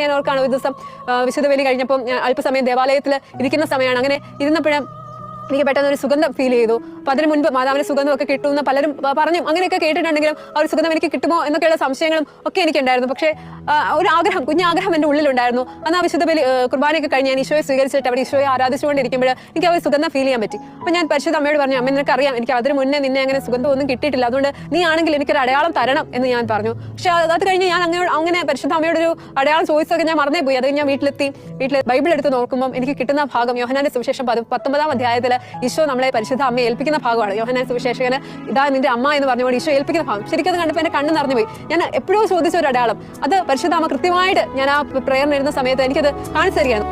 ഞാൻ ഓർക്കാണ് ഒരു ദിവസം വിശുദ്ധ ബലി കഴിഞ്ഞപ്പം അല്പസമയം ദേവാലയത്തിൽ ഇരിക്കുന്ന സമയമാണ്. അങ്ങനെ ഇരുന്നപ്പോഴും എനിക്ക് പെട്ടെന്ന് ഒരു സുഗന്ധം ഫീൽ ചെയ്തു. അപ്പൊ അതിന് മുൻപ് മാതാവിന് സുഗന്ധമൊക്കെ കിട്ടുമെന്ന് പലരും പറഞ്ഞു. അങ്ങനെയൊക്കെ കേട്ടിട്ടുണ്ടെങ്കിലും ആ ഒരു സുഗന്ധം എനിക്ക് കിട്ടുമോ എന്നൊക്കെയുള്ള സംശയങ്ങളും ഒക്കെ എനിക്കുണ്ടായിരുന്നു. പക്ഷേ ഒരു ആഗ്രഹം കുഞ്ഞാഗ്രഹം എന്റെ ഉള്ളിലുണ്ടായിരുന്നു. അന്ന് ആ വിശുദ്ധ ബലി കുർബാനയൊക്കെ കഴിഞ്ഞ് ഞാൻ ഈശോയെ സ്വീകരിച്ചിട്ട് അവിടെ ഈശോയെ ആരാധിച്ചുകൊണ്ടിരിക്കുമ്പോൾ എനിക്ക് ഒരു സുഗന്ധം ഫീൽ ചെയ്യാൻ പറ്റി. അപ്പോൾ ഞാൻ പരിശുദ്ധ അമ്മയോട് പറഞ്ഞു അമ്മ നിനക്ക് അറിയാം എനിക്ക് അതിന് മുന്നേ നിന്നെ അങ്ങനെ സുഗന്ധം ഒന്നും കിട്ടിയിട്ടില്ല. അതുകൊണ്ട് നീ ആണെങ്കിൽ എനിക്കൊരു അടയാളം തരണം എന്ന് ഞാൻ പറഞ്ഞു. പക്ഷേ അത് കഴിഞ്ഞ് ഞാൻ അങ്ങനെ അങ്ങനെ പരിശുദ്ധ അമ്മയോട് ഒരു അടയാളം ചോദിച്ചതൊക്കെ ഞാൻ മറന്നേ പോയി. അത് ഞാൻ വീട്ടിലെത്തി. വീട്ടിൽ ബൈബിൾ എടുത്ത് നോക്കുമ്പോൾ എനിക്ക് കിട്ടുന്ന ഭാഗം യോഹനാന്റെ സുവിശേഷം പത് പത്തൊമ്പതാം അധ്യായത്തിൽ ഈശോ നമ്മളെ പരിശുദ്ധ അമ്മയെ ഏൽപ്പിക്കുന്ന ഭാഗമാണ്. യോഹനാൻ സുവിശേഷകന് ഇതാ നിന്റെ അമ്മ എന്ന് പറഞ്ഞുകൊണ്ട് ഈശോ ഏൽപ്പിക്കുന്ന ഭാഗം. ശരിക്കും അത് കണ്ടപ്പോൾ എന്റെ കണ്ണ് നിറഞ്ഞുപോയി. ഞാൻ എപ്പോഴും ചോദിച്ച ഒരു അടയാളം. അത് പരിശുദ്ധ അമ്മ കൃത്യമായിട്ട് ഞാൻ ആ പ്രേയറിന് ഇരുന്ന സമയത്ത് എനിക്കത് കാണിച്ചു തരികയാണ്.